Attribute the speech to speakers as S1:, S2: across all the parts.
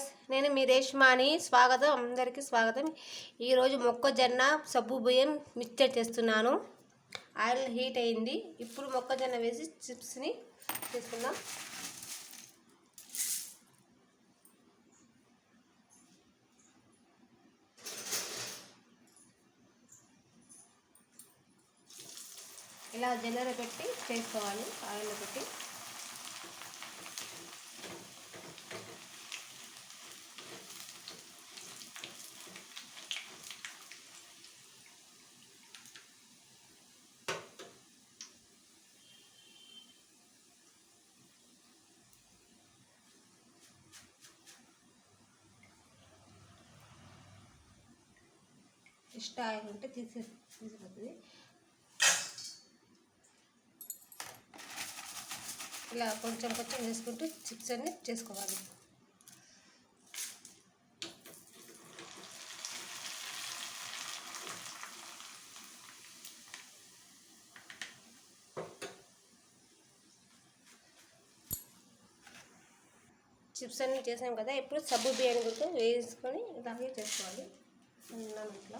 S1: Viewers నేను మీ రేష్మాని స్వాగతం అందరికీ స్వాగతం. ఈరోజు మొక్కజొన్న సబ్బు బియ్యం మిక్చర్ చేస్తున్నాను. ఆయిల్ హీట్ అయింది. ఇప్పుడు మొక్కజొన్న వేసి చిప్స్ని తీసుకుందాం. ఇలా జల్లర పెట్టి చేసుకోవాలి ఆయిల్లో పెట్టి. ఇష్ట ఆయిల్ ఉంటే తీసే తీసిపోతుంది. ఇలా కొంచెం కొంచెం వేసుకుంటూ చిప్స్ అన్ని చేసుకోవాలి. చిప్స్ అన్ని చేసాం కదా ఇప్పుడు సబ్బు బియ్యాన్ని కూడా వేసుకొని ఇలాగే చేసుకోవాలి. म्हणून म्हटलं.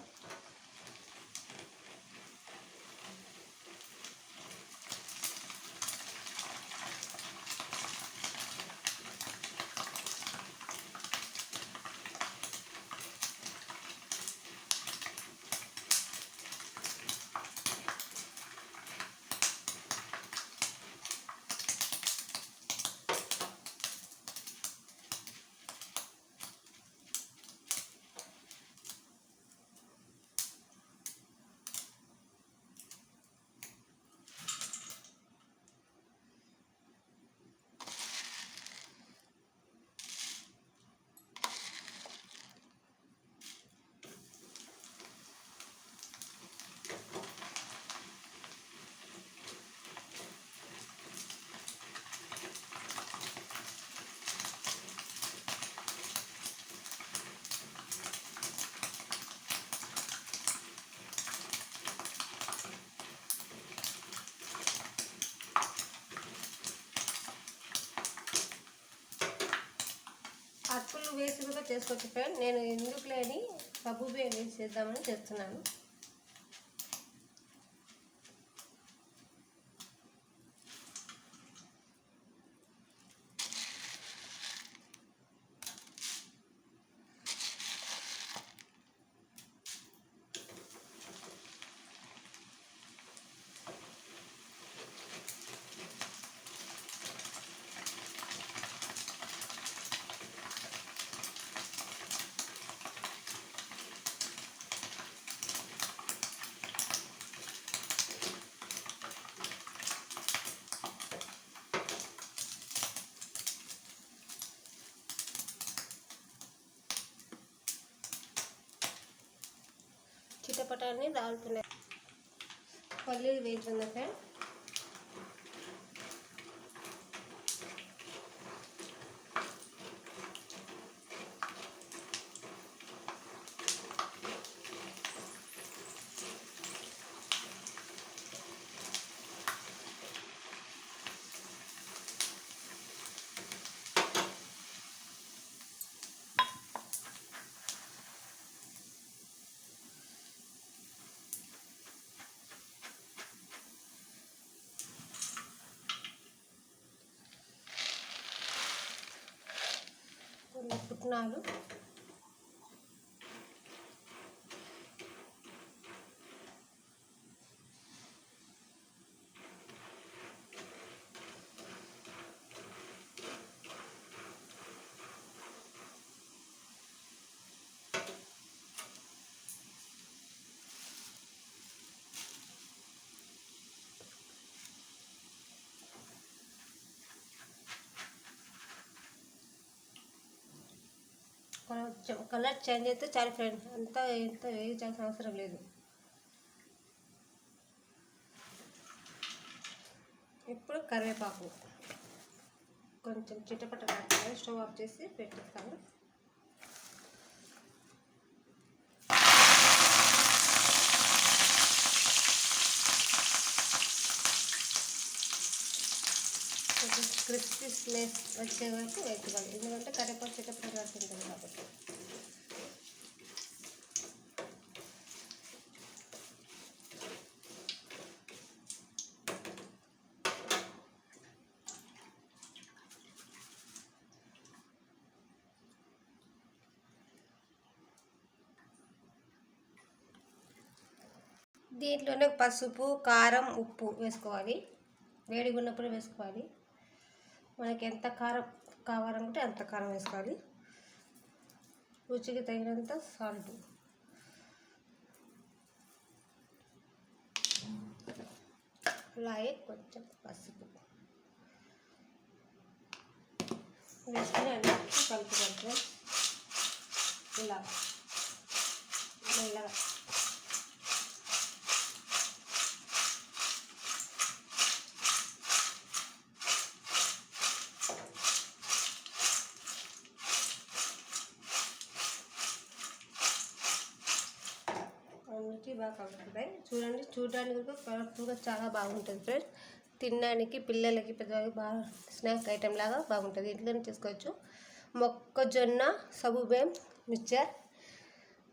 S1: చేసి కూడా చేసుకోవచ్చు ఫ్రెండ్. నేను ఎందుకు లేని సబ్బు బియ్యం వేసి చేద్దామని చేస్తున్నాను. చిటపటాన్ని దాల్తున్నాయి పల్లీలు వేయించుంది ఫ్రెండ్ పుట్నాలు కొంచెం కలర్ చేంజ్ అయితే చాలు ఫ్రెండ్స్. అంతా ఎంత వేయించాల్సిన అవసరం లేదు. ఇప్పుడు కరివేపాకు. కొంచెం చిట్టపట్ట స్టవ్ ఆఫ్ చేసి పెట్టిస్తాను. కొంచెం క్రిస్పీ స్మెల్ వచ్చే వరకు వేసుకోవాలి. ఎందుకంటే కరివేపాకు చిట్టపట్ట రాస్తుంటుంది కాబట్టి. దీంట్లోనే పసుపు కారం ఉప్పు వేసుకోవాలి. వేడిగా ఉన్నప్పుడు వేసుకోవాలి. మనకి ఎంత కారం కావాలనుకుంటే అంత కారం వేసుకోవాలి. రుచికి తగినంత సాల్ట్ అలాగే కొంచెం పసుపు. వేసుకొని అన్నీ కలుపుకుంటాం ఇలా మెల్లగా బాగా కలుపుతాయి. చూడండి చూడడానికి కూడా కలర్ఫుల్గా చాలా బాగుంటుంది ఫ్రెండ్స్. తినడానికి పిల్లలకి పెద్దవాళ్ళకి బాగా స్నాక్ ఐటెం లాగా బాగుంటుంది. ఇంట్లోనే చేసుకోవచ్చు. మొక్కజొన్న సబుబేం మిక్చర్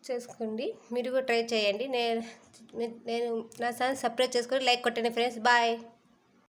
S1: చేసుకోండి. మీరు కూడా ట్రై చేయండి. నేను నేను నా ఛానల్ సబ్స్క్రైబ్ చేసుకొని లైక్ కొట్టండి ఫ్రెండ్స్. బాయ్.